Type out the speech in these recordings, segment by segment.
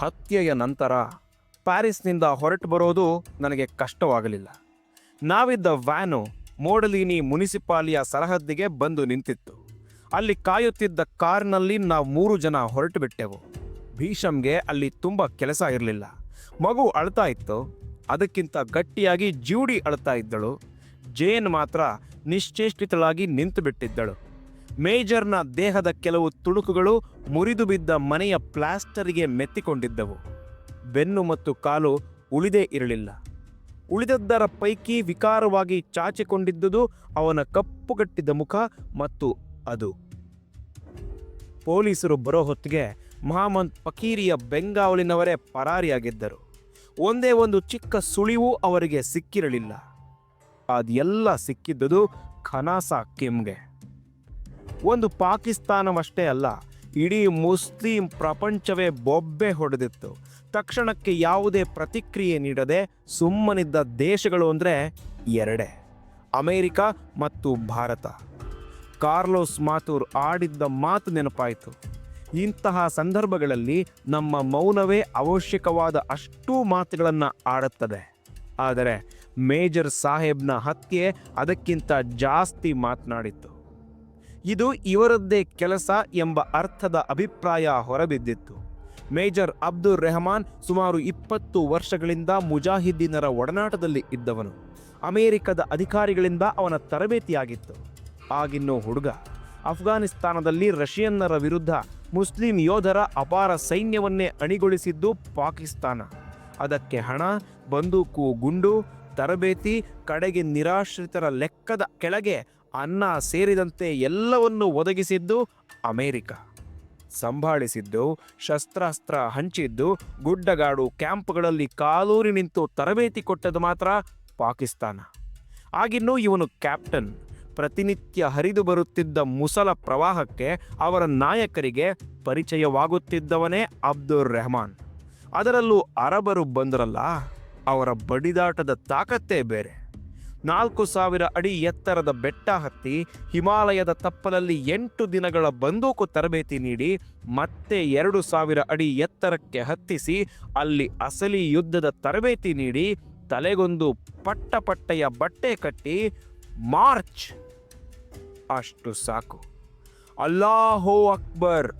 ಹತ್ಯೆಯ ನಂತರ ಪ್ಯಾರಿಸ್ನಿಂದ ಹೊರಟು ಬರೋದು ನನಗೆ ಕಷ್ಟವಾಗಲಿಲ್ಲ. ನಾವಿದ್ದ ವ್ಯಾನು ಮೋಡಲಿನಿ ಮುನಿಸಿಪಾಲಿಯ ಸರಹದ್ದಿಗೆ ಬಂದು ನಿಂತಿತ್ತು. ಅಲ್ಲಿ ಕಾಯುತ್ತಿದ್ದ ಕಾರ್ನಲ್ಲಿ ನಾವು ಮೂರು ಜನ ಹೊರಟು ಬಿಟ್ಟೆವು. ಭೀಷಮ್ಗೆ ಅಲ್ಲಿ ತುಂಬ ಕೆಲಸ ಇರಲಿಲ್ಲ. ಮಗು ಅಳ್ತಾ ಇತ್ತು. ಅದಕ್ಕಿಂತ ಗಟ್ಟಿಯಾಗಿ ಜೂಡಿ ಅಳ್ತಾ ಇದ್ದಳು. ಜೇನ್ ಮಾತ್ರ ನಿಶ್ಚೇಷ್ಟಿತಳಾಗಿ ನಿಂತು ಬಿಟ್ಟಿದ್ದಳು ಮೇಜರ್ನ ದೇಹದ ಕೆಲವು ತುಣುಕುಗಳು ಮುರಿದು ಬಿದ್ದ ಮನೆಯ ಪ್ಲಾಸ್ಟರಿಗೆ ಮೆತ್ತಿಕೊಂಡಿದ್ದವು. ಬೆನ್ನು ಮತ್ತು ಕಾಲು ಉಳಿದೇ ಇರಲಿಲ್ಲ. ಉಳಿದದ್ದರ ಪೈಕಿ ವಿಕಾರವಾಗಿ ಚಾಚಿಕೊಂಡಿದ್ದುದು ಅವನ ಕಪ್ಪುಗಟ್ಟಿದ ಮುಖ ಮತ್ತು ಅದು. ಪೊಲೀಸರು ಬರೋ ಹೊತ್ತಿಗೆ ಮಹಮ್ಮದ್ ಫಕೀರಿಯ ಬೆಂಗಾವಲಿನವರೇ ಪರಾರಿಯಾಗಿದ್ದರು. ಒಂದೇ ಒಂದು ಚಿಕ್ಕ ಸುಳಿವು ಅವರಿಗೆ ಸಿಕ್ಕಿರಲಿಲ್ಲ. ಅದೆಲ್ಲ ಸಿಕ್ಕಿದ್ದುದು ಖನಾಸಾ ಕಿಮ್ಗೆ. ಒಂದು ಪಾಕಿಸ್ತಾನವಷ್ಟೇ ಅಲ್ಲ, ಇಡೀ ಮುಸ್ಲಿಂ ಪ್ರಪಂಚವೇ ಬೊಬ್ಬೆ ಹೊಡೆದಿತ್ತು. ತಕ್ಷಣಕ್ಕೆ ಯಾವುದೇ ಪ್ರತಿಕ್ರಿಯೆ ನೀಡದೆ ಸುಮ್ಮನಿದ್ದ ದೇಶಗಳು ಅಂದರೆ ಎರಡೇ, ಅಮೇರಿಕ ಮತ್ತು ಭಾರತ. ಕಾರ್ಲೋಸ್ ಮಾತೂರ್ ಆಡಿದ್ದ ಮಾತು ನೆನಪಾಯಿತು. ಇಂತಹ ಸಂದರ್ಭಗಳಲ್ಲಿ ನಮ್ಮ ಮೌನವೇ ಅವಶ್ಯಕವಾದ ಅಷ್ಟೂ ಮಾತುಗಳನ್ನು ಆಡುತ್ತದೆ. ಆದರೆ ಮೇಜರ್ ಸಾಹೇಬ್ನ ಹತ್ಯೆ ಅದಕ್ಕಿಂತ ಜಾಸ್ತಿ ಮಾತನಾಡಿತ್ತು. ಇದು ಇವರದ್ದೇ ಕೆಲಸ ಎಂಬ ಅರ್ಥದ ಅಭಿಪ್ರಾಯ ಹೊರಬಿದ್ದಿತ್ತು. ಮೇಜರ್ ಅಬ್ದುಲ್ ರೆಹಮಾನ್ ಸುಮಾರು ಇಪ್ಪತ್ತು ವರ್ಷಗಳಿಂದ ಮುಜಾಹಿದ್ದೀನರ ಒಡನಾಟದಲ್ಲಿ ಇದ್ದವನು. ಅಮೆರಿಕದ ಅಧಿಕಾರಿಗಳಿಂದ ಅವನ ತರಬೇತಿಯಾಗಿತ್ತು. ಆಗಿನ್ನೂ ಹುಡುಗ ಅಫ್ಘಾನಿಸ್ತಾನದಲ್ಲಿ ರಷ್ಯನ್ನರ ವಿರುದ್ಧ ಮುಸ್ಲಿಂ ಯೋಧರ ಅಪಾರ ಸೈನ್ಯವನ್ನೇ ಅಣಿಗೊಳಿಸಿದ್ದು ಪಾಕಿಸ್ತಾನ. ಅದಕ್ಕೆ ಹಣ, ಬಂದೂಕು, ಗುಂಡು, ತರಬೇತಿ, ಕಡೆಗೆ ನಿರಾಶ್ರಿತರ ಲೆಕ್ಕದ ಕೆಳಗೆ ಅನ್ನ ಸೇರಿದಂತೆ ಎಲ್ಲವನ್ನು ಒದಗಿಸಿದ್ದು ಅಮೇರಿಕ. ಸಂಭಾಳಿಸಿದ್ದು, ಶಸ್ತ್ರಾಸ್ತ್ರ ಹಂಚಿದ್ದು, ಗುಡ್ಡಗಾಡು ಕ್ಯಾಂಪ್ಗಳಲ್ಲಿ ಕಾಲೂರಿ ನಿಂತು ತರಬೇತಿ ಕೊಟ್ಟದ್ದು ಮಾತ್ರ ಪಾಕಿಸ್ತಾನ. ಆಗಿನ್ನೂ ಇವನು ಕ್ಯಾಪ್ಟನ್. ಪ್ರತಿನಿತ್ಯ ಹರಿದು ಬರುತ್ತಿದ್ದ ಮುಸಲ ಪ್ರವಾಹಕ್ಕೆ ಅವರ ನಾಯಕರಿಗೆ ಪರಿಚಯವಾಗುತ್ತಿದ್ದವನೇ ಅಬ್ದುಲ್ ರೆಹಮಾನ್. ಅದರಲ್ಲೂ ಅರಬರು ಬಂದರಲ್ಲ, ಅವರ ಬಡಿದಾಟದ ತಾಕತ್ತೇ ಬೇರೆ. ನಾಲ್ಕು ಸಾವಿರ ಅಡಿ ಎತ್ತರದ ಬೆಟ್ಟ ಹತ್ತಿ ಹಿಮಾಲಯದ ತಪ್ಪಲಲ್ಲಿ ಎಂಟು ದಿನಗಳ ಬಂದೂಕು ತರಬೇತಿ ನೀಡಿ ಮತ್ತೆ ಎರಡು ಸಾವಿರ ಅಡಿ ಎತ್ತರಕ್ಕೆ ಹತ್ತಿಸಿ ಅಲ್ಲಿ ಅಸಲಿ ಯುದ್ಧದ ತರಬೇತಿ ನೀಡಿ ತಲೆಗೊಂದು ಪಟ್ಟ ಪಟ್ಟೆಯ ಬಟ್ಟೆ ಕಟ್ಟಿ ಮಾರ್ಚ್. ಅಷ್ಟು ಸಾಕು. ಅಲ್ಲಾಹೋ ಅಕ್ಬರ್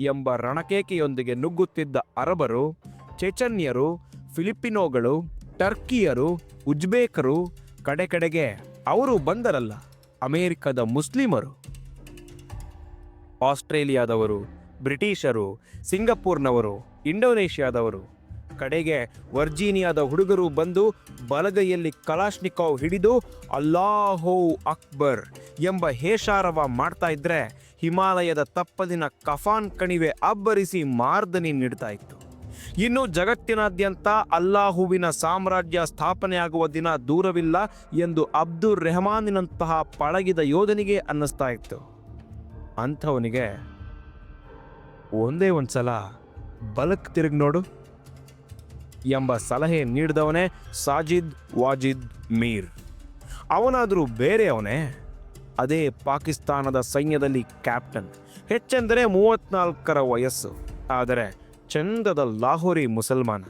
ಎಂಬ ರಣಕೇಕೆಯೊಂದಿಗೆ ನುಗ್ಗುತ್ತಿದ್ದ ಅರಬರು, ಚೆಚನ್ಯರು ಫಿಲಿಪಿನೋಗಳು ಟರ್ಕಿಯರು, ಉಜ್ಬೇಕರು ಕಡೆ ಕಡೆಗೆ ಅವರು ಬಂದರಲ್ಲ, ಅಮೇರಿಕದ ಮುಸ್ಲಿಮರು. ಆಸ್ಟ್ರೇಲಿಯಾದವರು, ಬ್ರಿಟಿಷರು, ಸಿಂಗಪೂರ್ನವರು, ಇಂಡೋನೇಷ್ಯಾದವರು. ಕಡೆಗೆ ವರ್ಜೀನಿಯಾದ ಹುಡುಗರು ಬಂದು ಬಲಗೈಯಲ್ಲಿ ಕಲಾಶ್ನಿಕಾವ್ ಹಿಡಿದು ಅಲ್ಲಾಹೋ ಅಕ್ಬರ್ ಎಂಬ ಹೇಷಾರವ ಮಾಡ್ತಾ ಇದ್ರೆ ಹಿಮಾಲಯದ ತಪ್ಪದಿನ ಕಫಾನ್ ಕಣಿವೆ ಅಬ್ಬರಿಸಿ ಮಾರ್ದನಿ ನೀಡ್ತಾ ಇತ್ತು. ಇನ್ನು ಜಗತ್ತಿನಾದ್ಯಂತ ಅಲ್ಲಾಹುವಿನ ಸಾಮ್ರಾಜ್ಯ ಸ್ಥಾಪನೆಯಾಗುವ ದಿನ ದೂರವಿಲ್ಲ ಎಂದು ಅಬ್ದುಲ್ ರೆಹಮಾನಿನಂತಹ ಪಳಗಿದ ಯೋಧನಿಗೆ ಅನ್ನಿಸ್ತಾ ಇತ್ತು. ಅಂಥವನಿಗೆ ಒಂದೇ ಸಲ ಬಲಕ್ ತಿರುಗಿ ನೋಡು ಎಂಬ ಸಲಹೆ ನೀಡಿದವನೇ ಸಾಜಿದ್ ವಾಜಿದ್ ಮೀರ್. ಅವನಾದರೂ ಬೇರೆಯವನೇ ಅದೇ ಪಾಕಿಸ್ತಾನದ ಸೈನ್ಯದಲ್ಲಿ ಕ್ಯಾಪ್ಟನ್. ಹೆಚ್ಚೆಂದರೆ ಮೂವತ್ನಾಲ್ಕರ ವಯಸ್ಸು. ಆದರೆ ಚಂದದ ಲಾಹೋರಿ ಮುಸಲ್ಮಾನ.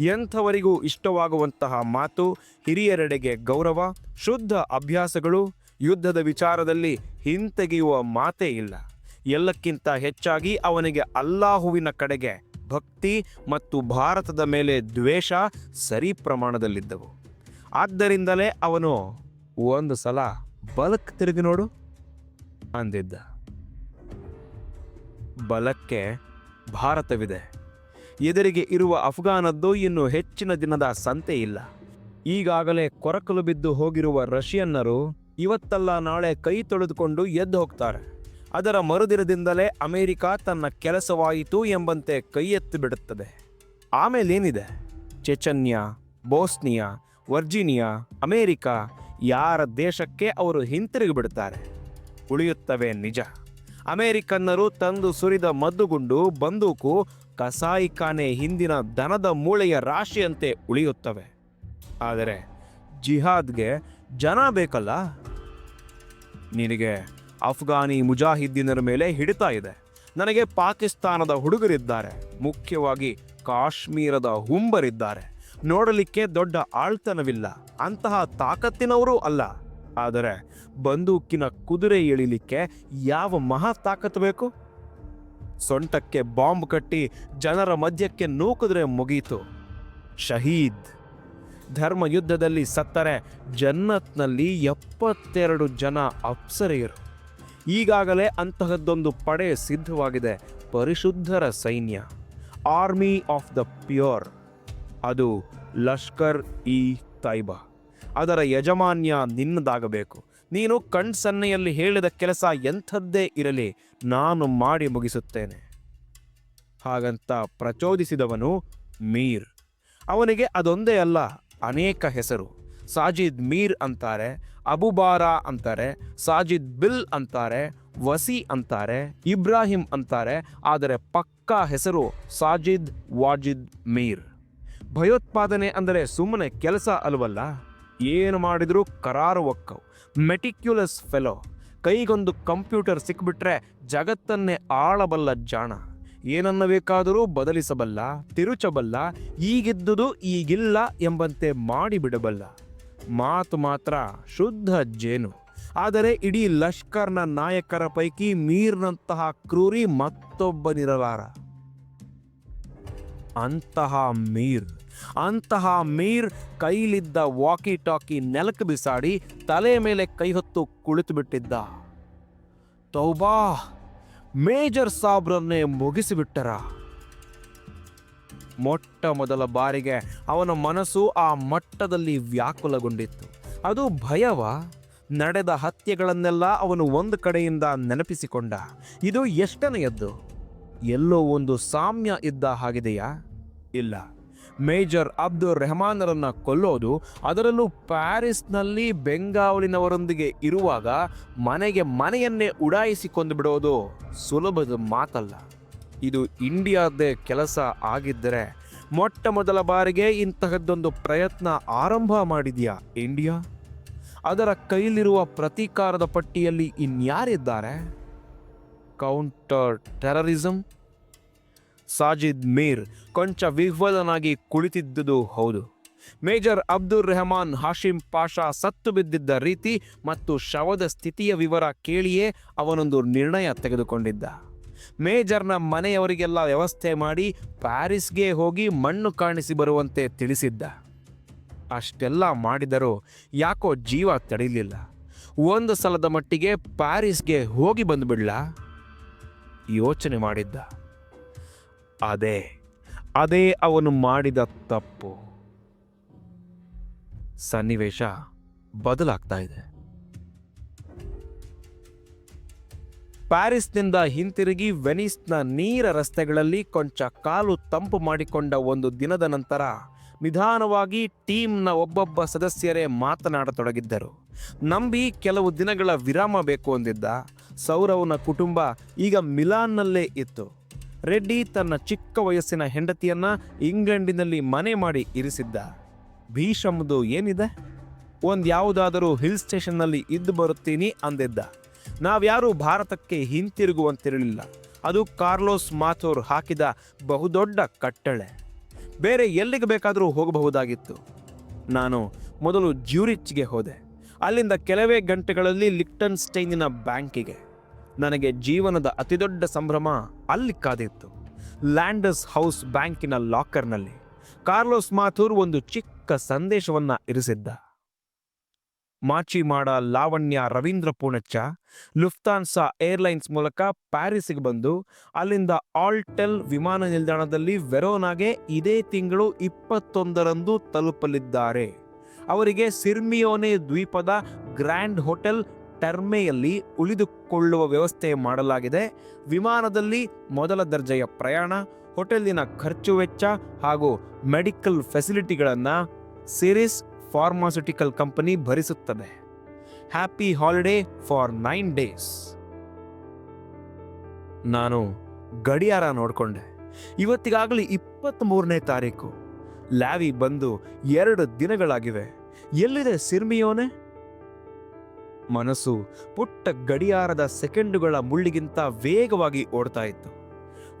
ಎಂಥವರಿಗೂ ಇಷ್ಟವಾಗುವಂತಹ ಮಾತು ಹಿರಿಯರೆಡೆಗೆ ಗೌರವ, ಶುದ್ಧ ಅಭ್ಯಾಸಗಳು, ಯುದ್ಧದ ವಿಚಾರದಲ್ಲಿ ಹಿಂತೆಗೆಯುವ ಮಾತೇ ಇಲ್ಲ. ಎಲ್ಲಕ್ಕಿಂತ ಹೆಚ್ಚಾಗಿ ಅವನಿಗೆ ಅಲ್ಲಾಹುವಿನ ಕಡೆಗೆ ಭಕ್ತಿ ಮತ್ತು ಭಾರತದ ಮೇಲೆ ದ್ವೇಷ ಸರಿ ಪ್ರಮಾಣದಲ್ಲಿದ್ದವು. ಆದ್ದರಿಂದಲೇ ಅವನು, ಒಂದು ಸಲ ಬಲಕ್ ತಿರುಗಿ ನೋಡು ಅಂದಿದ್ದ. ಬಲಕ್ಕೆ ಭಾರತವಿದೆ. ಎದುರಿಗೆ ಇರುವ ಅಫ್ಘಾನದ್ದು ಇನ್ನು ಹೆಚ್ಚಿನ ದಿನದ ಸಂತೆ ಇಲ್ಲ. ಈಗಾಗಲೇ ಕೊರಕಲು ಬಿದ್ದು ಹೋಗಿರುವ ರಷ್ಯನ್ನರು ಇವತ್ತಲ್ಲ ನಾಳೆ ಕೈ ತೊಳೆದುಕೊಂಡು ಎದ್ದು ಹೋಗ್ತಾರೆ. ಅದರ ಮರುದಿನದಿಂದಲೇ ಅಮೆರಿಕ ತನ್ನ ಕೆಲಸವಾಯಿತು ಎಂಬಂತೆ ಕೈ ಎತ್ತು ಬಿಡುತ್ತದೆ. ಆಮೇಲೇನಿದೆ ಚೆಚನ್ಯ, ಬೋಸ್ನಿಯಾ, ವರ್ಜೀನಿಯಾ, ಅಮೇರಿಕ ಯಾರ ದೇಶಕ್ಕೆ ಅವರು ಹಿಂತಿರುಗಿ ಬಿಡುತ್ತಾರೆ ಉಳಿಯುತ್ತವೆ ನಿಜ. ಅಮೇರಿಕನ್ನರು ತಂದು ಸುರಿದ ಮದ್ದುಗುಂಡು ಬಂದೂಕು ಕಸಾಯಿಖಾನೆ ಹಿಂದಿನ ದನದ ಮೂಳೆಯ ರಾಶಿಯಂತೆ ಉಳಿಯುತ್ತವೆ. ಆದರೆ ಜಿಹಾದ್ಗೆ ಜನ ಬೇಕಲ್ಲ? ನಿನಗೆ ಅಫ್ಘಾನಿ ಮುಜಾಹಿದ್ದೀನರ ಮೇಲೆ ಹಿಡಿತಾ ಇದೆ. ನನಗೆ ಪಾಕಿಸ್ತಾನದ ಹುಡುಗರಿದ್ದಾರೆ. ಮುಖ್ಯವಾಗಿ ಕಾಶ್ಮೀರದ ಹುಂಬರಿದ್ದಾರೆ. ನೋಡಲಿಕ್ಕೆ ದೊಡ್ಡ ಆಳ್ತನವಿಲ್ಲ. ಅಂತಹ ತಾಕತ್ತಿನವರೂ ಅಲ್ಲ. ಆದರೆ ಬಂದೂಕಿನ ಕುದುರೆ ಎಳಿಲಿಕ್ಕೆ ಯಾವ ಮಹಾ ತಾಕತ್ತು ಬೇಕು? ಸೊಂಟಕ್ಕೆ ಬಾಂಬ್ ಕಟ್ಟಿ ಜನರ ಮಧ್ಯಕ್ಕೆ ನೂಕಿದ್ರೆ ಮುಗೀತು. ಶಹೀದ್. ಧರ್ಮ ಯುದ್ಧದಲ್ಲಿ ಸತ್ತರೆ ಜನ್ನತ್ನಲ್ಲಿ ಎಪ್ಪತ್ತೆರಡು ಜನ ಅಪ್ಸರೆಯರು. ಈಗಾಗಲೇ ಅಂತಹದ್ದೊಂದು ಪಡೆ ಸಿದ್ಧವಾಗಿದೆ, ಪರಿಶುದ್ಧರ ಸೈನ್ಯ. Army of the pure. ಅದು ಲಷ್ಕರ್ ಇ ತೈಬಾ. ಅದರ ಯಜಮಾನ್ಯ ನಿನ್ನದಾಗಬೇಕು. ನೀನು ಕಣ್ಸನ್ನೆಯಲ್ಲಿ ಹೇಳಿದ ಕೆಲಸ ಎಂಥದ್ದೇ ಇರಲಿ, ನಾನು ಮಾಡಿ ಮುಗಿಸುತ್ತೇನೆ. ಹಾಗಂತ ಪ್ರಚೋದಿಸಿದವನು ಮೀರ್. ಅವನಿಗೆ ಅದೊಂದೇ ಅಲ್ಲ, ಅನೇಕ ಹೆಸರು. ಸಾಜಿದ್ ಮೀರ್ ಅಂತಾರೆ, ಅಬುಬಾರಾ ಅಂತಾರೆ, ಸಾಜಿದ್ ಬಿಲ್ ಅಂತಾರೆ, ವಸಿ ಅಂತಾರೆ, ಇಬ್ರಾಹಿಂ ಅಂತಾರೆ, ಆದರೆ ಪಕ್ಕಾ ಹೆಸರು ಸಾಜಿದ್ ವಾಜಿದ್ ಮೀರ್. ಭಯೋತ್ಪಾದನೆ ಅಂದರೆ ಸುಮ್ಮನೆ ಕೆಲಸ ಅಲ್ವಲ್ಲ? ಏನು ಮಾಡಿದರೂ ಕರಾರು ಒಕ್ಕವು. ಮೆಟಿಕ್ಯುಲಸ್ ಫೆಲೋ, ಕೈಗೊಂದು ಕಂಪ್ಯೂಟರ್ ಸಿಕ್ಬಿಟ್ರೆ ಜಗತ್ತನ್ನೇ ಆಳಬಲ್ಲ ಜಾಣ. ಏನನ್ನ ಬೇಕಾದರೂ ಬದಲಿಸಬಲ್ಲ, ತಿರುಚಬಲ್ಲ, ಈಗಿದ್ದುದು ಈಗಿಲ್ಲ ಎಂಬಂತೆ ಮಾಡಿಬಿಡಬಲ್ಲ. ಮಾತು ಮಾತ್ರ ಶುದ್ಧ ಜೇನು. ಆದರೆ ಇಡೀ ಲಷ್ಕರ್ನ ನಾಯಕರ ಪೈಕಿ ಮೀರ್ನಂತಹ ಕ್ರೂರಿ ಮತ್ತೊಬ್ಬನಿರಲಾರ. ಅಂತಹ ಮೀರ್. ಅಂತಹ ಮೀರ್ ಕೈಲಿದ್ದ ವಾಕಿ ಟಾಕಿ ನೆಲಕ್ಕೆ ಬಿಸಾಡಿ ತಲೆ ಮೇಲೆ ಕೈ ಹೊತ್ತು ಕುಳಿತು ಬಿಟ್ಟಿದ್ದ ತೌಬಾ, ಮೇಜರ್ ಸಾಬ್ರನ್ನೇ ಮುಗಿಸಿಬಿಟ್ಟರ. ಮೊಟ್ಟ ಮೊದಲ ಬಾರಿಗೆ ಅವನ ಮನಸ್ಸು ಆ ಮಟ್ಟದಲ್ಲಿ ವ್ಯಾಕುಲಗೊಂಡಿತ್ತು. ಅದು ಭಯವ ನಡೆದ ಹತ್ಯೆಗಳನ್ನೆಲ್ಲ ಅವನು ಒಂದು ಕಡೆಯಿಂದ ನೆನಪಿಸಿಕೊಂಡ. ಇದು ಎಷ್ಟನೆಯದ್ದು? ಎಲ್ಲೋ ಒಂದು ಸಾಮ್ಯ ಇದ್ದ ಹಾಗಿದೆಯಾ? ಇಲ್ಲ. ಮೇಜರ್ ಅಬ್ದುಲ್ ರೆಹಮಾನರನ್ನು ಕೊಲ್ಲೋದು, ಅದರಲ್ಲೂ ಪ್ಯಾರಿಸ್ನಲ್ಲಿ ಬೆಂಗಾವಲಿನವರೊಂದಿಗೆ ಇರುವಾಗ ಮನೆಗೆ ಮನೆಯನ್ನೇ ಉಡಾಯಿಸಿಕೊಂಡು ಬಿಡೋದು ಸುಲಭದ ಮಾತಲ್ಲ. ಇದು ಇಂಡಿಯಾದೇ ಕೆಲಸ ಆಗಿದ್ದರೆ ಮೊಟ್ಟ ಮೊದಲ ಬಾರಿಗೆ ಇಂತಹದ್ದೊಂದು ಪ್ರಯತ್ನ ಆರಂಭ ಮಾಡಿದೆಯಾ ಇಂಡಿಯಾ? ಅದರ ಕೈಲಿರುವ ಪ್ರತೀಕಾರದ ಪಟ್ಟಿಯಲ್ಲಿ ಇನ್ಯಾರಿದ್ದಾರೆ? Counter terrorism? ಸಾಜಿದ್ ಮೀರ್ ಕೊಂಚ ವಿಹ್ವಲನಾಗಿ ಕುಳಿತಿದ್ದುದು ಹೌದು. ಮೇಜರ್ ಅಬ್ದುಲ್ ರೆಹಮಾನ್ ಹಾಶಿಂ ಪಾಷಾ ಸತ್ತು ಬಿದ್ದಿದ್ದ ರೀತಿ ಮತ್ತು ಶವದ ಸ್ಥಿತಿಯ ವಿವರ ಕೇಳಿಯೇ ಅವನೊಂದು ನಿರ್ಣಯ ತೆಗೆದುಕೊಂಡಿದ್ದ. ಮೇಜರ್ನ ಮನೆಯವರಿಗೆಲ್ಲ ವ್ಯವಸ್ಥೆ ಮಾಡಿ ಪ್ಯಾರಿಸ್ಗೆ ಹೋಗಿ ಮಣ್ಣು ಕಾಣಿಸಿ ಬರುವಂತೆ ತಿಳಿಸಿದ್ದ. ಅಷ್ಟೆಲ್ಲ ಮಾಡಿದರೂ ಯಾಕೋ ಜೀವ ತಡೆಯಲಿಲ್ಲ ಒಂದು ಸಲದ ಮಟ್ಟಿಗೆ ಪ್ಯಾರಿಸ್ಗೆ ಹೋಗಿ ಬಂದುಬಿಡ್ಲಾ? ಯೋಚನೆ ಮಾಡಿದ್ದ. ಅದೇ ಅದೇ ಅವನು ಮಾಡಿದ ತಪ್ಪು. ಸನ್ನಿವೇಶ ಬದಲಾಗ್ತಾ ಇದೆ. ಪ್ಯಾರಿಸ್ನಿಂದ ಹಿಂತಿರುಗಿ ವೆನಿಸ್ನ ನೀರ ರಸ್ತೆಗಳಲ್ಲಿ ಕೊಂಚ ಕಾಲು ತಂಪು ಮಾಡಿಕೊಂಡ ಒಂದು ದಿನದ ನಂತರ ನಿಧಾನವಾಗಿ ಟೀಮ್ನ ಒಬ್ಬೊಬ್ಬ ಸದಸ್ಯರೇ ಮಾತನಾಡತೊಡಗಿದ್ದರು. ನಂಬಿ ಕೆಲವು ದಿನಗಳ ವಿರಾಮ ಬೇಕು ಅಂದಿದ್ದ ಸೌರವ್ನ ಕುಟುಂಬ ಈಗ ಮಿಲಾನ್ನಲ್ಲೇ ಇತ್ತು. ರೆಡ್ಡಿ ತನ್ನ ಚಿಕ್ಕ ವಯಸ್ಸಿನ ಹೆಂಡತಿಯನ್ನ ಇಂಗ್ಲೆಂಡಿನಲ್ಲಿ ಮನೆ ಮಾಡಿ ಇರಿಸಿದ್ದ. ಭೀಷಮ್ದು ಏನಿದೆ? ಒಂದು ಯಾವುದಾದರೂ ಹಿಲ್ ಸ್ಟೇಷನ್ನಲ್ಲಿ ಇದ್ದು ಬರುತ್ತೀನಿ ಅಂದಿದ್ದ. ನಾವ್ಯಾರೂ ಭಾರತಕ್ಕೆ ಹಿಂತಿರುಗುವಂತಿರಲಿಲ್ಲ. ಅದು ಕಾರ್ಲೋಸ್ ಮಾಥೋರ್ ಹಾಕಿದ ಬಹುದೊಡ್ಡ ಕಟ್ಟಳೆ. ಬೇರೆ ಎಲ್ಲಿಗೆ ಬೇಕಾದರೂ ಹೋಗಬಹುದಾಗಿತ್ತು. ನಾನು ಮೊದಲು ಜ್ಯೂರಿಚ್ಗೆ ಹೋದೆ. ಅಲ್ಲಿಂದ ಕೆಲವೇ ಗಂಟೆಗಳಲ್ಲಿ ಲಿಕ್ಟನ್ ಸ್ಟೈನಿನ ಬ್ಯಾಂಕಿಗೆ. ನನಗೆ ಜೀವನದ ಅತಿದೊಡ್ಡ ಸಂಭ್ರಮ ಅಲ್ಲಿ ಕಾದಿತ್ತು. ಲ್ಯಾಂಡಸ್ ಹೌಸ್ ಬ್ಯಾಂಕಿನ ಲಾಕರ್ನಲ್ಲಿ ಕಾರ್ಲೋಸ್ ಮಾಥೂರ್ ಒಂದು ಚಿಕ್ಕ ಸಂದೇಶವನ್ನ ಇರಿಸಿದ್ದ. ಮಾಚಿಮಾಡ ಲಾವಣ್ಯ ರವೀಂದ್ರ ಪೂಣಚ್ಚ ಲುಫ್ತಾನ್ಸಾ ಏರ್ಲೈನ್ಸ್ ಮೂಲಕ ಪ್ಯಾರಿಸ್ಗೆ ಬಂದು ಅಲ್ಲಿಂದ ಆಲ್ಟೆಲ್ ವಿಮಾನ ನಿಲ್ದಾಣದಲ್ಲಿ ವೆರೋನಾಗೆ ಇದೇ ತಿಂಗಳು ಇಪ್ಪತ್ತೊಂದರಂದು ತಲುಪಲಿದ್ದಾರೆ. ಅವರಿಗೆ ಸಿರ್ಮಿಯೋನೆ ದ್ವೀಪದ ಗ್ರ್ಯಾಂಡ್ ಹೋಟೆಲ್ ಟರ್ಮೆಯಲ್ಲಿ ಉಳಿದುಕೊಳ್ಳುವ ವ್ಯವಸ್ಥೆ ಮಾಡಲಾಗಿದೆ. ವಿಮಾನದಲ್ಲಿ ಮೊದಲ ದರ್ಜೆಯ ಪ್ರಯಾಣ ಹೋಟೆಲಿನ ಖರ್ಚು ವೆಚ್ಚ ಹಾಗೂ ಮೆಡಿಕಲ್ ಫೆಸಿಲಿಟಿಗಳನ್ನು ಸಿರಿಸ್ pharmaceutical company ಭರಿಸುತ್ತದೆ. Happy holiday for nine days. ನಾನು ಗಡಿಯಾರ ನೋಡಿಕೊಂಡೆ. ಇವತ್ತಿಗಾಗಲಿ ಇಪ್ಪತ್ತ್ಮೂರನೇ ತಾರೀಕು. ಲ್ಯಾವಿ ಬಂದು ಎರಡು ದಿನಗಳಾಗಿವೆ. ಎಲ್ಲಿದೆ ಸಿರ್ಮಿಯೋನೆ? ಮನಸ್ಸು ಪುಟ್ಟ ಗಡಿಯಾರದ ಸೆಕೆಂಡುಗಳ ಮುಳ್ಳಿಗಿಂತ ವೇಗವಾಗಿ ಓಡ್ತಾ ಇತ್ತು.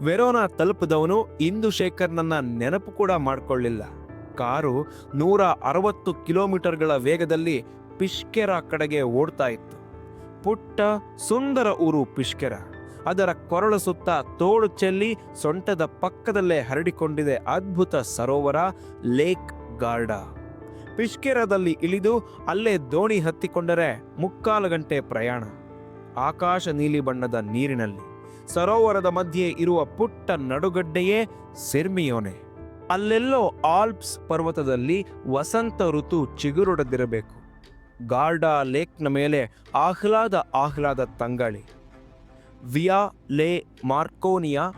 ವೆರೋನಾ ತಲುಪಿದವನು ಇಂದು ಶೇಖರ್ನನ್ನ ನೆನಪು ಕೂಡ ಮಾಡಿಕೊಳ್ಳಿಲ್ಲ. ಕಾರು ನೂರ ಅರವತ್ತು ಕಿಲೋಮೀಟರ್ಗಳ ವೇಗದಲ್ಲಿ ಪಿಷ್ಕೆರ ಕಡೆಗೆ ಓಡ್ತಾ ಇತ್ತು. ಪುಟ್ಟ ಸುಂದರ ಊರು ಪಿಷ್ಕೆರ. ಅದರ ಕೊರಳ ಸುತ್ತ ತೋಳು ಚೆಲ್ಲಿ ಸೊಂಟದ ಪಕ್ಕದಲ್ಲೇ ಹರಡಿಕೊಂಡಿದೆ ಅದ್ಭುತ ಸರೋವರ ಲೇಕ್ ಗಾರ್ಡಾ. ಪಿಷ್ಕೆರದಲ್ಲಿ ಇಳಿದು ಅಲ್ಲೇ ದೋಣಿ ಹತ್ತಿಕೊಂಡರೆ ಮುಕ್ಕಾಲು ಗಂಟೆ ಪ್ರಯಾಣ. ಆಕಾಶ ನೀಲಿ ಬಣ್ಣದ ನೀರಿನಲ್ಲಿ ಸರೋವರದ ಮಧ್ಯೆ ಇರುವ ಪುಟ್ಟ ನಡುಗಡ್ಡೆಯೇ ಸೆರ್ಮಿಯೋನೆ. ಅಲ್ಲೆಲ್ಲೋ ಆಲ್ಪ್ಸ್ ಪರ್ವತದಲ್ಲಿ ವಸಂತ ಋತು ಚಿಗುರುಡದಿರಬೇಕು. ಗಾರ್ಡಾ ಲೇಕ್ನ ಮೇಲೆ ಆಹ್ಲಾದ ಆಹ್ಲಾದ ತಂಗಾಳಿ. ವಿಯಾ ಲೇ ಮಾರ್ಕೋನಿಯಾ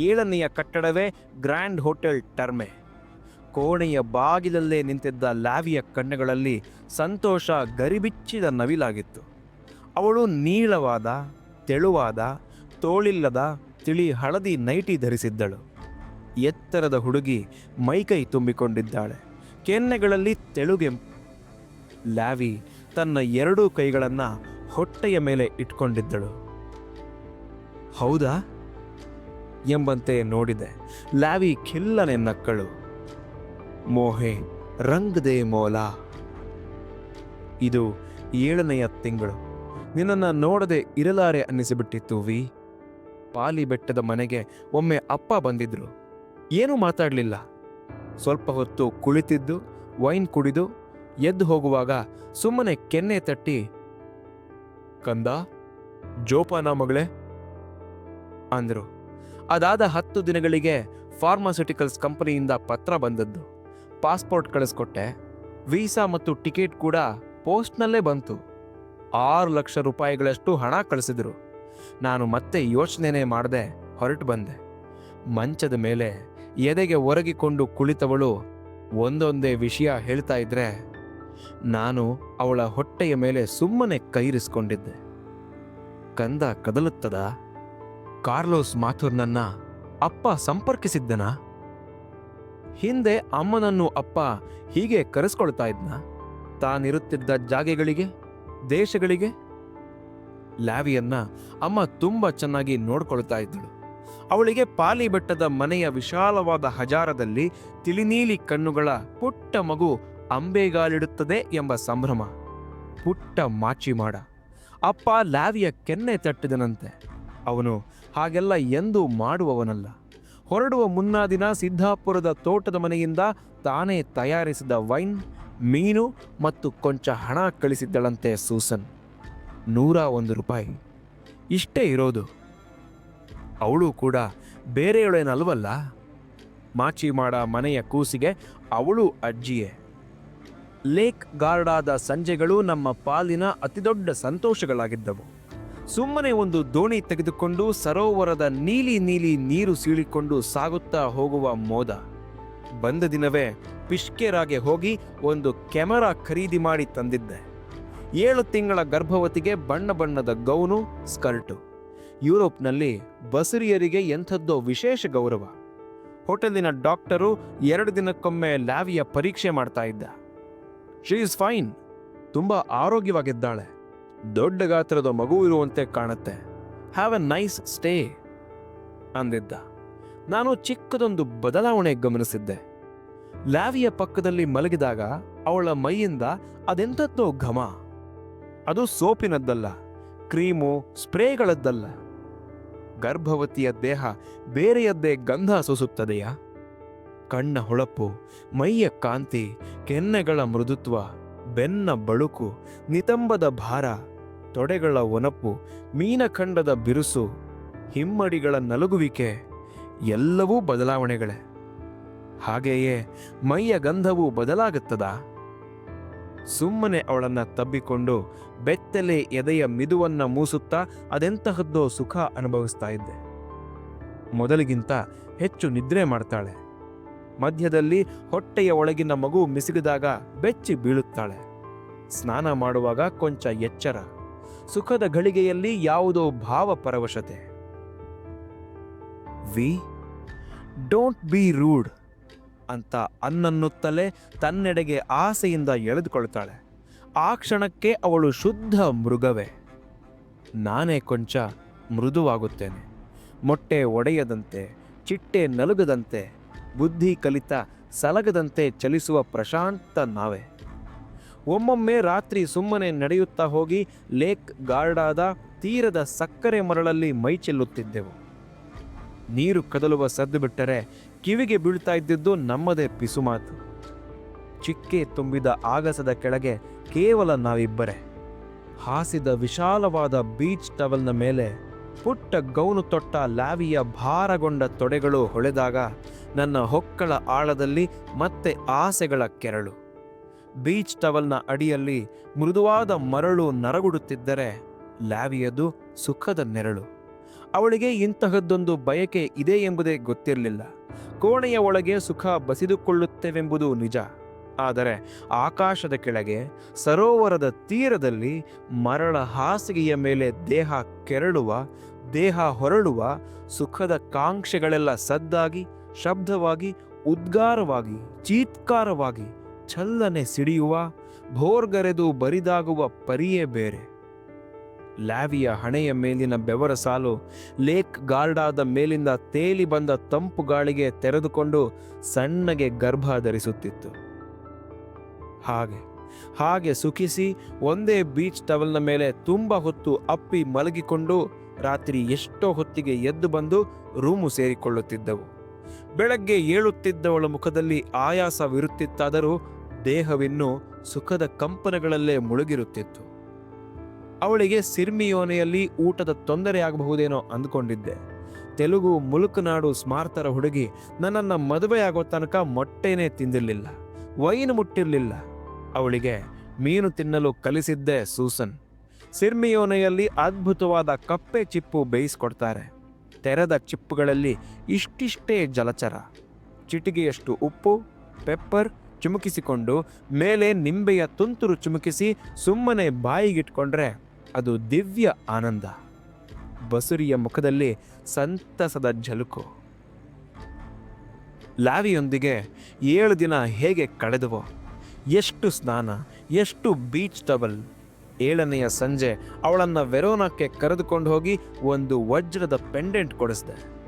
ಏಳನೆಯ ಕಟ್ಟಡವೇ ಗ್ರ್ಯಾಂಡ್ ಹೋಟೆಲ್ ಟರ್ಮೆ. ಕೋಣೆಯ ಬಾಗಿಲಲ್ಲೇ ನಿಂತಿದ್ದ ಲ್ಯಾವಿಯ ಕಣ್ಣುಗಳಲ್ಲಿ ಸಂತೋಷ ಗರಿಬಿಚ್ಚಿದ ನವಿಲಾಗಿತ್ತು. ಅವಳು ನೀಳವಾದ, ತೆಳುವಾದ, ತೋಳಿಲ್ಲದ, ತಿಳಿ ಹಳದಿ ನೈಟಿ ಧರಿಸಿದ್ದಳು. ಎತ್ತರದ ಹುಡುಗಿ ಮೈಕೈ ತುಂಬಿಕೊಂಡಿದ್ದಾಳೆ. ಕೆನ್ನೆಗಳಲ್ಲಿ ತೆಳುಗೆಂಪು. ಲ್ಯಾವಿ ತನ್ನ ಎರಡೂ ಕೈಗಳನ್ನು ಹೊಟ್ಟೆಯ ಮೇಲೆ ಇಟ್ಕೊಂಡಿದ್ದಳು. ಹೌದಾ? ಎಂಬಂತೆ ನೋಡಿದೆ. ಲ್ಯಾವಿ ಖಿಲ್ಲನೆ ನಕ್ಕಳು. ಮೋಹೆ ರಂಗ್ ದೇ ಮೋಲಾ. ಇದು ಏಳನೆಯ ತಿಂಗಳು. ನಿನ್ನನ್ನು ನೋಡದೆ ಇರಲಾರೆ ಅನ್ನಿಸಿಬಿಟ್ಟಿತ್ತು ವಿ. ಪಾಲಿ ಬೆಟ್ಟದ ಮನೆಗೆ ಒಮ್ಮೆ ಅಪ್ಪ ಬಂದಿದ್ರು. ಏನೂ ಮಾತಾಡಲಿಲ್ಲ. ಸ್ವಲ್ಪ ಹೊತ್ತು ಕುಳಿತಿದ್ದು, ವೈನ್ ಕುಡಿದು, ಎದ್ದು ಹೋಗುವಾಗ ಸುಮ್ಮನೆ ಕೆನ್ನೆ ತಟ್ಟಿ, ಕಂದ, ಜೋಪಾನ ಮಗಳೇ, ಅಂದರು. ಅದಾದ ಹತ್ತು ದಿನಗಳಿಗೆ ಫಾರ್ಮಾಸ್ಯೂಟಿಕಲ್ಸ್ ಕಂಪನಿಯಿಂದ ಪತ್ರ ಬಂದದ್ದು. ಪಾಸ್ಪೋರ್ಟ್ ಕಳಿಸ್ಕೊಟ್ಟೆ. ವೀಸಾ ಮತ್ತು ಟಿಕೆಟ್ ಕೂಡ ಪೋಸ್ಟ್ನಲ್ಲೇ ಬಂತು. ಆರು ಲಕ್ಷ ರೂಪಾಯಿಗಳಷ್ಟು ಹಣ ಕಳಿಸಿದರು. ನಾನು ಮತ್ತೆ ಯೋಚನೆನೇ ಮಾಡದೆ ಹೊರಟು ಬಂದೆ. ಮಂಚದ ಮೇಲೆ ಎದೆಗೆ ಒರಗಿಕೊಂಡು ಕುಳಿತವಳು ಒಂದೊಂದೇ ವಿಷಯ ಹೇಳ್ತಾ ಇದ್ರೆ ನಾನು ಅವಳ ಹೊಟ್ಟೆಯ ಮೇಲೆ ಸುಮ್ಮನೆ ಕೈರಿಸ್ಕೊಂಡಿದ್ದೆ. ಕಂದ ಕದಲುತ್ತದ? ಕಾರ್ಲೋಸ್ ಮಾಥುರ್ನನ್ನ ಅಪ್ಪ ಸಂಪರ್ಕಿಸಿದ್ದನ? ಹಿಂದೆ ಅಮ್ಮನನ್ನು ಅಪ್ಪ ಹೀಗೆ ಕರೆಸ್ಕೊಳ್ತಾ ಇದ್ನ. ತಾನಿರುತ್ತಿದ್ದ ಜಾಗೆಗಳಿಗೆ, ದೇಶಗಳಿಗೆ? ಲ್ಯಾವಿಯನ್ನ ಅಮ್ಮ ತುಂಬ ಚೆನ್ನಾಗಿ ನೋಡ್ಕೊಳ್ತಾ ಇದ್ದಳು. ಅವಳಿಗೆ ಪಾಲಿ ಬೆಟ್ಟದ ಮನೆಯ ವಿಶಾಲವಾದ ಹಜಾರದಲ್ಲಿ ತಿಳಿನೀಲಿ ಕಣ್ಣುಗಳ ಪುಟ್ಟ ಮಗು ಅಂಬೆಗಾಲಿಡುತ್ತದೆ ಎಂಬ ಸಂಭ್ರಮ. ಪುಟ್ಟ ಮಾಚಿ ಮಾಡ. ಅಪ್ಪ ಲ್ಯಾವಿಯ ಕೆನ್ನೆ ತಟ್ಟಿದನಂತೆ. ಅವನು ಹಾಗೆಲ್ಲ ಎಂದೂ ಮಾಡುವವನಲ್ಲ. ಹೊರಡುವ ಮುನ್ನ ದಿನ ಸಿದ್ದಾಪುರದ ತೋಟದ ಮನೆಯಿಂದ ತಾನೇ ತಯಾರಿಸಿದ ವೈನ್, ಮೀನು ಮತ್ತು ಕೊಂಚ ಹಣ ಕಳಿಸಿದ್ದಳಂತೆ ಸೂಸನ್. ನೂರ ಒಂದು ರೂಪಾಯಿ. ಇಷ್ಟೇ ಇರೋದು. ಅವಳು ಕೂಡ ಬೇರೆಯವಳೇನಲ್ವಲ್ಲ ಮಾಚಿ ಮಾಡ ಮನೆಯ ಕೂಸಿಗೆ ಅವಳು ಅಜ್ಜಿಯೇ. ಲೇಕ್ ಗಾರ್ಡಾದ ಸಂಜೆಗಳು ನಮ್ಮ ಪಾಲಿನ ಅತಿದೊಡ್ಡ ಸಂತೋಷಗಳಾಗಿದ್ದವು. ಸುಮ್ಮನೆ ಒಂದು ದೋಣಿ ತೆಗೆದುಕೊಂಡು ಸರೋವರದ ನೀಲಿ ನೀಲಿ ನೀರು ಸೀಳಿಕೊಂಡು ಸಾಗುತ್ತಾ ಹೋಗುವ ಮೋದ. ಬಂದ ದಿನವೇ ಪಿಷ್ಕೆರಾಗೆ ಹೋಗಿ ಒಂದು ಕ್ಯಾಮರಾ ಖರೀದಿ ಮಾಡಿ ತಂದಿದ್ದೆ. ಏಳು ತಿಂಗಳ ಗರ್ಭವತಿಗೆ ಬಣ್ಣ ಬಣ್ಣದ ಗೌನು, ಸ್ಕರ್ಟು. ಯುರೋಪ್ನಲ್ಲಿ ಬಸುರಿಯರಿಗೆ ಎಂಥದ್ದೋ ವಿಶೇಷ ಗೌರವ. ಹೋಟೆಲಿನ ಡಾಕ್ಟರು ಎರಡು ದಿನಕ್ಕೊಮ್ಮೆ ಲ್ಯಾವಿಯ ಪರೀಕ್ಷೆ ಮಾಡ್ತಾ ಇದ್ದ. She is fine. ತುಂಬ ಆರೋಗ್ಯವಾಗಿದ್ದಾಳೆ. ದೊಡ್ಡ ಗಾತ್ರದ ಮಗು ಇರುವಂತೆ ಕಾಣುತ್ತೆ. ಹ್ಯಾವ್ ಎ ನೈಸ್ ಸ್ಟೇ ಅಂದಿದ್ದ. ನಾನು ಚಿಕ್ಕದೊಂದು ಬದಲಾವಣೆ ಗಮನಿಸಿದ್ದೆ. ಲ್ಯಾವಿಯ ಪಕ್ಕದಲ್ಲಿ ಮಲಗಿದಾಗ ಅವಳ ಮೈಯಿಂದ ಅದೆಂಥದ್ದೋ ಘಮ. ಅದು ಸೋಪಿನದ್ದಲ್ಲ, ಕ್ರೀಮು ಸ್ಪ್ರೇಗಳದ್ದಲ್ಲ. ಗರ್ಭವತಿಯ ದೇಹ ಬೇರೆಯದ್ದೇ ಗಂಧ ಸೂಸುತ್ತದೆಯಾ? ಕಣ್ಣ ಹೊಳಪು, ಮೈಯ ಕಾಂತಿ, ಕೆನ್ನೆಗಳ ಮೃದುತ್ವ ಬೆನ್ನ ಬಳುಕು, ನಿತಂಬದ ಭಾರ, ತೊಡೆಗಳ ಒನಪು, ಮೀನಖಂಡದ ಬಿರುಸು, ಹಿಮ್ಮಡಿಗಳ ನಲುಗುವಿಕೆ, ಎಲ್ಲವೂ ಬದಲಾವಣೆಗಳೇ. ಹಾಗೆಯೇ ಮೈಯ ಗಂಧವು ಬದಲಾಗುತ್ತದಾ? ಸುಮ್ಮನೆ ಅವಳನ್ನ ತಬ್ಬಿಕೊಂಡು ಬೆತ್ತಲೆ ಎದೆಯ ಮಿದುವನ್ನ ಮೂಸುತ್ತಾ ಅದೆಂತಹದ್ದೋ ಸುಖ ಅನುಭವಿಸ್ತಾ ಇದ್ದೆ. ಮೊದಲಿಗಿಂತ ಹೆಚ್ಚು ನಿದ್ರೆ ಮಾಡ್ತಾಳೆ. ಮಧ್ಯದಲ್ಲಿ ಹೊಟ್ಟೆಯ ಒಳಗಿನ ಮಗು ಮಿಸುಗಿದಾಗ ಬೆಚ್ಚಿ ಬೀಳುತ್ತಾಳೆ. ಸ್ನಾನ ಮಾಡುವಾಗ ಕೊಂಚ ಎಚ್ಚರ. ಸುಖದ ಗಳಿಗೆಯಲ್ಲಿ ಯಾವುದೋ ಭಾವ ಪರವಶತೆ. ವಿ, ಡೋಂಟ್ ಬಿ ರೂಡ್ ಅಂತ ಅನ್ನನ್ನುತ್ತಲೇ ತನ್ನೆಡೆಗೆ ಆಸೆಯಿಂದ ಎಳೆದುಕೊಳ್ತಾಳೆ. ಆ ಕ್ಷಣಕ್ಕೆ ಅವಳು ಶುದ್ಧ ಮೃಗವೇ. ನಾನೇ ಕೊಂಚ ಮೃದುವಾಗುತ್ತೇನೆ. ಮೊಟ್ಟೆ ಒಡೆಯದಂತೆ, ಚಿಟ್ಟೆ ನಲುಗದಂತೆ ಬುದ್ಧಿ ಕಲಿತ ಸಲಗದಂತೆ ಚಲಿಸುವ ಪ್ರಶಾಂತ ನಾವೆ. ಒಮ್ಮೊಮ್ಮೆ ರಾತ್ರಿ ಸುಮ್ಮನೆ ನಡೆಯುತ್ತಾ ಹೋಗಿ ಲೇಕ್ ಗಾರ್ಡಾದ ತೀರದ ಸಕ್ಕರೆ ಮರಳಲ್ಲಿ ಮೈ ಚೆಲ್ಲುತ್ತಿದ್ದೆವು. ನೀರು ಕದಲುವ ಸದ್ದು ಬಿಟ್ಟರೆ ಕಿವಿಗೆ ಬೀಳ್ತಾ ಇದ್ದಿದ್ದು ನಮ್ಮದೇ ಪಿಸುಮಾತು ಚಿಕ್ಕೆ ತುಂಬಿದ ಆಗಸದ ಕೆಳಗೆ ಕೇವಲ ನಾವಿಬ್ಬರೇ. ಹಾಸಿದ ವಿಶಾಲವಾದ ಬೀಚ್ ಟವಲ್ನ ಮೇಲೆ ಪುಟ್ಟ ಗೌನು ತೊಟ್ಟ ಲಾವಿಯ ಭಾರಗೊಂಡ ತೊಡೆಗಳು ಹೊಳೆದಾಗ ನನ್ನ ಹೊಕ್ಕಳ ಆಳದಲ್ಲಿ ಮತ್ತೆ ಆಸೆಗಳ ಕೆರಳು. ಬೀಚ್ ಟವಲ್ನ ಅಡಿಯಲ್ಲಿ ಮೃದುವಾದ ಮರಳು ನರಗುಡುತ್ತಿದ್ದರೆ ಲ್ಯಾವಿಯದು ಸುಖದ ನೆರಳು. ಅವಳಿಗೆ ಇಂತಹದ್ದೊಂದು ಬಯಕೆ ಇದೆ ಎಂಬುದೇ ಗೊತ್ತಿರಲಿಲ್ಲ. ಕೋಣೆಯ ಒಳಗೆ ಸುಖ ಬಸಿದುಕೊಳ್ಳುತ್ತೇವೆಂಬುದು ನಿಜ. ಆದರೆ ಆಕಾಶದ ಕೆಳಗೆ, ಸರೋವರದ ತೀರದಲ್ಲಿ ಮರಳ ಹಾಸಿಗೆಯ ಮೇಲೆ ದೇಹ ಕೆರಳುವ, ದೇಹ ಹೊರಳುವ ಸುಖದ ಕಾಂಕ್ಷೆಗಳೆಲ್ಲ ಸದ್ದಾಗಿ ಶಬ್ದವಾಗಿ, ಉದ್ಗಾರವಾಗಿ, ಚೀತ್ಕಾರವಾಗಿ ಛಲ್ಲನೆ ಸಿಡಿಯುವ, ಭೋರ್ಗರೆದು ಬರಿದಾಗುವ ಪರಿಯೇ ಬೇರೆ. ಲ್ಯಾವಿಯ ಹಣೆಯ ಮೇಲಿನ ಬೆವರ ಸಾಲು, ಲೇಕ್ ಗಾರ್ಡಾದ ಮೇಲಿಂದ ತೇಲಿ ಬಂದ ತಂಪು ಗಾಳಿಗೆ ತೆರೆದುಕೊಂಡು ಸಣ್ಣಗೆ ಗರ್ಭ ಧರಿಸುತ್ತಿತ್ತು. ಹಾಗೆ ಹಾಗೆ ಸುಖಿಸಿ ಒಂದೇ ಬೀಚ್ ಟವಲ್ನ ಮೇಲೆ ತುಂಬ ಹೊತ್ತು ಅಪ್ಪಿ ಮಲಗಿಕೊಂಡು ರಾತ್ರಿ ಎಷ್ಟೋ ಹೊತ್ತಿಗೆ ಎದ್ದು ಬಂದು ರೂಮು ಸೇರಿಕೊಳ್ಳುತ್ತಿದ್ದವು. ಬೆಳಗ್ಗೆ ಏಳುತ್ತಿದ್ದವಳ ಮುಖದಲ್ಲಿ ಆಯಾಸವಿರುತ್ತಿತ್ತಾದರೂ ದೇಹವಿನ್ನು ಸುಖದ ಕಂಪನಗಳಲ್ಲೇ ಮುಳುಗಿರುತ್ತಿತ್ತು. ಅವಳಿಗೆ ಸಿರ್ಮಿಯೋನೆಯಲ್ಲಿ ಊಟದ ತೊಂದರೆಯಾಗಬಹುದೇನೋ ಅಂದುಕೊಂಡಿದ್ದೆ. ತೆಲುಗು ಮುಲುಕುನಾಡು ಸ್ಮಾರ್ತರ ಹುಡುಗಿ ನನ್ನನ್ನು ಮದುವೆಯಾಗೋ ತನಕ ಮೊಟ್ಟೆನೇ ತಿಂದಿರಲಿಲ್ಲ, ವೈನ್ ಮುಟ್ಟಿರಲಿಲ್ಲ. ಅವಳಿಗೆ ಮೀನು ತಿನ್ನಲು ಕಲಿಸಿದ್ದೆ ಸೂಸನ್. ಸಿರ್ಮಿಯೋನೆಯಲ್ಲಿ ಅದ್ಭುತವಾದ ಕಪ್ಪೆ ಚಿಪ್ಪು ಬೇಯಿಸ್ಕೊಡ್ತಾರೆ. ತೆರೆದ ಚಿಪ್ಪುಗಳಲ್ಲಿ ಇಷ್ಟಿಷ್ಟೇ ಜಲಚರ. ಚಿಟಿಗೆಯಷ್ಟು ಉಪ್ಪು, ಪೆಪ್ಪರ್ ಚುಮುಕಿಸಿಕೊಂಡು ಮೇಲೆ ನಿಂಬೆಯ ತುಂತುರು ಚುಮುಕಿಸಿ ಸುಮ್ಮನೆ ಬಾಯಿಗಿಟ್ಕೊಂಡ್ರೆ ಅದು ದಿವ್ಯ ಆನಂದ. ಬಸುರಿಯ ಮುಖದಲ್ಲಿ ಸಂತಸದ ಝಲುಕು. ಲಾವಿಯೊಂದಿಗೆ ಏಳು ದಿನ ಹೇಗೆ ಕಳೆದವೋ, ಎಷ್ಟು ಸ್ನಾನ, ಎಷ್ಟು ಬೀಚ್ ಟವಲ್ ಏಳನೆಯ ಸಂಜೆ ಅವಳನ್ನು ವೆರೋನಾಕ್ಕೆ ಕರೆದುಕೊಂಡು ಹೋಗಿ ಒಂದು ವಜ್ರದ ಪೆಂಡೆಂಟ್ ಕೊಡಿಸಿದೆ.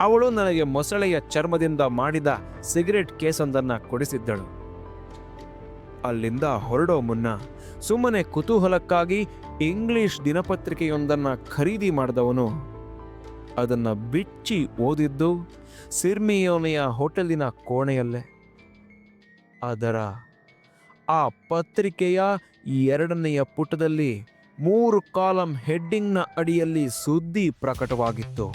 ಅವಳು ನನಗೆ ಮೊಸಳೆಯ ಚರ್ಮದಿಂದ ಮಾಡಿದ ಸಿಗರೆಟ್ ಕೇಸೊಂದನ್ನು ಕೊಡಿಸಿದ್ದಳು. ಅಲ್ಲಿಂದ ಹೊರಡೋ ಮುನ್ನ ಸುಮ್ಮನೆ ಕುತೂಹಲಕ್ಕಾಗಿ ಇಂಗ್ಲಿಷ್ ದಿನಪತ್ರಿಕೆಯೊಂದನ್ನು ಖರೀದಿ ಮಾಡಿದವನು ಅದನ್ನು ಬಿಚ್ಚಿ ಓದಿದ್ದು ಸಿರ್ಮಿಯೋನೆಯ ಹೋಟೆಲಿನ ಕೋಣೆಯಲ್ಲೇ. ಅದರ ಆ ಪತ್ರಿಕೆಯ ಎರಡನೆಯ ಪುಟದಲ್ಲಿ ಮೂರು ಕಾಲಂ ಹೆಡ್ಡಿಂಗ್ನ ಅಡಿಯಲ್ಲಿ ಸುದ್ದಿ ಪ್ರಕಟವಾಗಿತ್ತು.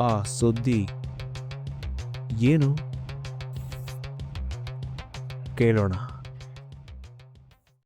ಆ ಸುದ್ದಿ ಏನು? ಕೇಳೋಣ.